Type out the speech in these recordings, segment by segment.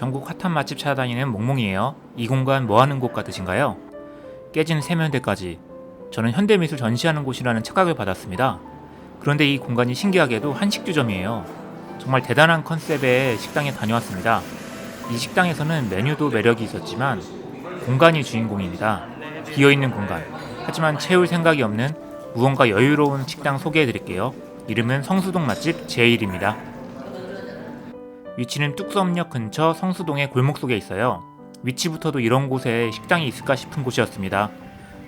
전국 핫한 맛집 찾아다니는 몽몽이에요. 이 공간 뭐 하는 곳 같으신가요? 깨진 세면대까지. 저는 현대미술 전시하는 곳이라는 착각을 받았습니다. 그런데 이 공간이 신기하게도 한식주점이에요. 정말 대단한 컨셉의 식당에 다녀왔습니다. 이 식당에서는 메뉴도 매력이 있었지만 공간이 주인공입니다. 비어있는 공간. 하지만 채울 생각이 없는 무언가 여유로운 식당 소개해 드릴게요. 이름은 성수동 맛집 제일입니다. 위치는 뚝섬역 근처 성수동의 골목 속에 있어요. 위치부터도 이런 곳에 식당이 있을까 싶은 곳이었습니다.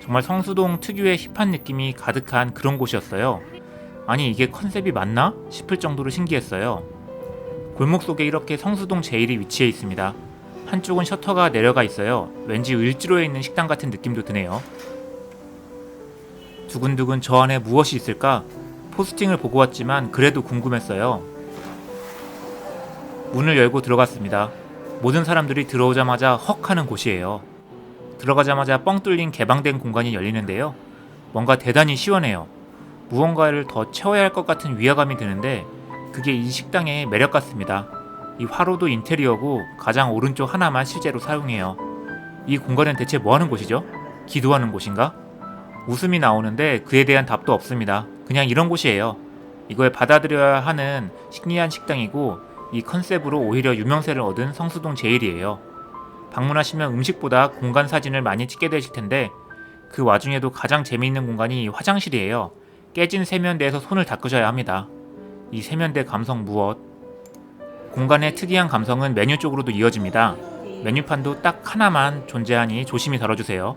정말 성수동 특유의 힙한 느낌이 가득한 그런 곳이었어요. 아니 이게 컨셉이 맞나 싶을 정도로 신기했어요. 골목 속에 이렇게 성수동 제일이 위치해 있습니다. 한쪽은 셔터가 내려가 있어요. 왠지 을지로에 있는 식당 같은 느낌도 드네요. 두근두근 저 안에 무엇이 있을까? 포스팅을 보고 왔지만 그래도 궁금했어요. 문을 열고 들어갔습니다. 모든 사람들이 들어오자마자 헉 하는 곳이에요. 들어가자마자 뻥 뚫린 개방된 공간이 열리는데요. 뭔가 대단히 시원해요. 무언가를 더 채워야 할 것 같은 위화감이 드는데 그게 이 식당의 매력 같습니다. 이 화로도 인테리어고 가장 오른쪽 하나만 실제로 사용해요. 이 공간은 대체 뭐 하는 곳이죠? 기도하는 곳인가? 웃음이 나오는데 그에 대한 답도 없습니다. 그냥 이런 곳이에요. 이걸 받아들여야 하는 신기한 식당이고 이 컨셉으로 오히려 유명세를 얻은 성수동 제일이에요. 방문하시면 음식보다 공간 사진을 많이 찍게 되실 텐데 그 와중에도 가장 재미있는 공간이 화장실이에요. 깨진 세면대에서 손을 닦으셔야 합니다. 이 세면대 감성 무엇? 공간의 특이한 감성은 메뉴 쪽으로도 이어집니다. 메뉴판도 딱 하나만 존재하니 조심히 다뤄주세요.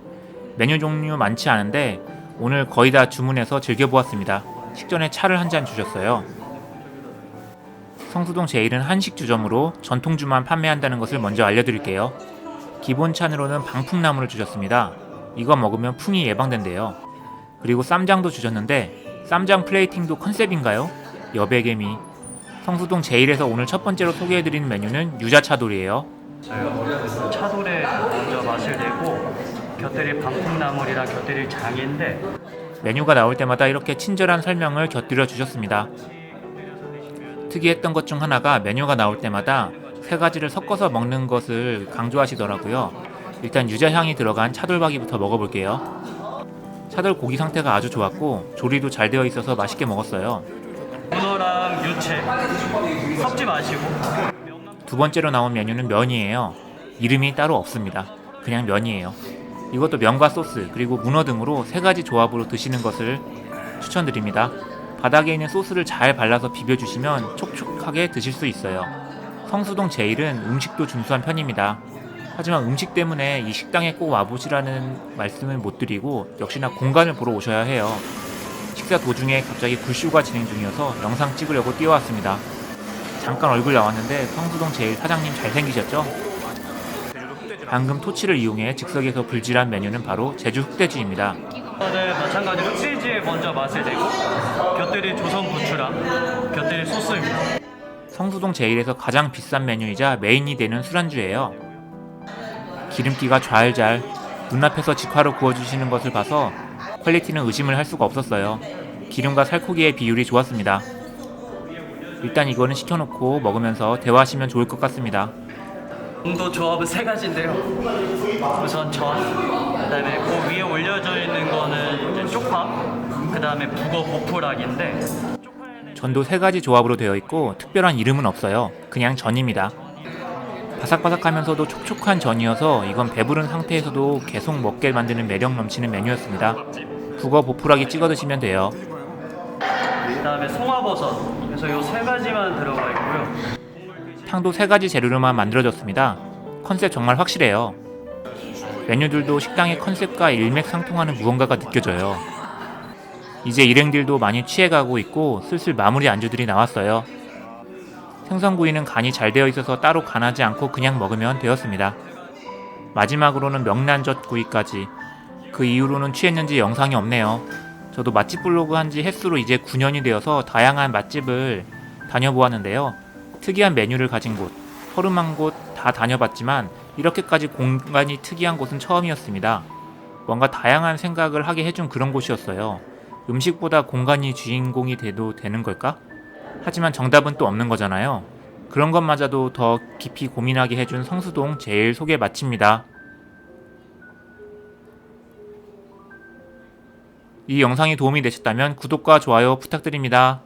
메뉴 종류 많지 않은데 오늘 거의 다 주문해서 즐겨보았습니다. 식전에 차를 한 잔 주셨어요. 성수동 제일은 한식 주점으로 전통주만 판매한다는 것을 먼저 알려드릴게요. 기본 찬으로는 방풍나물을 주셨습니다. 이거 먹으면 풍이 예방된대요. 그리고 쌈장도 주셨는데 쌈장 플레이팅도 컨셉인가요? 여백개미 성수동 제일에서 오늘 첫 번째로 소개해드리는 메뉴는 유자차돌이에요. 차돌에 먼저 맛을 내고 곁들일 방풍나물이랑 곁들일 장인데 메뉴가 나올 때마다 이렇게 친절한 설명을 곁들여 주셨습니다. 특이했던 것 중 하나가 메뉴가 나올 때마다 세 가지를 섞어서 먹는 것을 강조하시더라고요. 일단 유자향이 들어간 차돌박이부터 먹어볼게요. 차돌 고기 상태가 아주 좋았고 조리도 잘 되어 있어서 맛있게 먹었어요. 문어랑 유채 섞지 마시고 두 번째로 나온 메뉴는 면이에요. 이름이 따로 없습니다. 그냥 면이에요. 이것도 면과 소스 그리고 문어 등으로 세 가지 조합으로 드시는 것을 추천드립니다. 바닥에 있는 소스를 잘 발라서 비벼주시면 촉촉하게 드실 수 있어요. 성수동 제일은 음식도 준수한 편입니다. 하지만 음식 때문에 이 식당에 꼭 와보시라는 말씀은 못 드리고 역시나 공간을 보러 오셔야 해요. 식사 도중에 갑자기 불쇼가 진행 중이어서 영상 찍으려고 뛰어왔습니다. 잠깐 얼굴 나왔는데 성수동 제일 사장님 잘생기셨죠? 방금 토치를 이용해 즉석에서 불질한 메뉴는 바로 제주 흑돼지입니다. 다들 마찬가지로 흑돼지에 먼저 맛을 내고 곁들일 조선 부추랑 곁들일 소스입니다. 성수동 제일에서 가장 비싼 메뉴이자 메인이 되는 술안주예요. 기름기가 좌알잘 눈앞에서 직화로 구워주시는 것을 봐서 퀄리티는 의심을 할 수가 없었어요. 기름과 살코기의 비율이 좋았습니다. 일단 이거는 시켜놓고 먹으면서 대화하시면 좋을 것 같습니다. 정도 조합은 세 가지인데요. 우선 전, 그다음에 그 위에 올려져 있는 거는 쪽밥, 그다음에 북어 보풀락인데 전도 세 가지 조합으로 되어 있고 특별한 이름은 없어요. 그냥 전입니다. 바삭바삭하면서도 촉촉한 전이어서 이건 배부른 상태에서도 계속 먹게 만드는 매력 넘치는 메뉴였습니다. 북어 보풀하게 찍어 드시면 돼요. 그다음에 송화버섯. 그래서 요 세 가지만 들어가 있고요. 탕도 세 가지 재료로만 만들어졌습니다. 컨셉 정말 확실해요. 메뉴들도 식당의 컨셉과 일맥상통하는 무언가가 느껴져요. 이제 일행들도 많이 취해가고 있고 슬슬 마무리 안주들이 나왔어요. 생선구이는 간이 잘 되어 있어서 따로 간하지 않고 그냥 먹으면 되었습니다. 마지막으로는 명란젓 구이까지. 그 이후로는 취했는지 영상이 없네요. 저도 맛집 블로그 한 지 횟수로 이제 9년이 되어서 다양한 맛집을 다녀보았는데요. 특이한 메뉴를 가진 곳, 허름한 곳 다 다녀봤지만 이렇게까지 공간이 특이한 곳은 처음이었습니다. 뭔가 다양한 생각을 하게 해준 그런 곳이었어요. 음식보다 공간이 주인공이 돼도 되는 걸까? 하지만 정답은 또 없는 거잖아요. 그런 것마저도 더 깊이 고민하게 해준 성수동 제일 소개 마칩니다. 이 영상이 도움이 되셨다면 구독과 좋아요 부탁드립니다.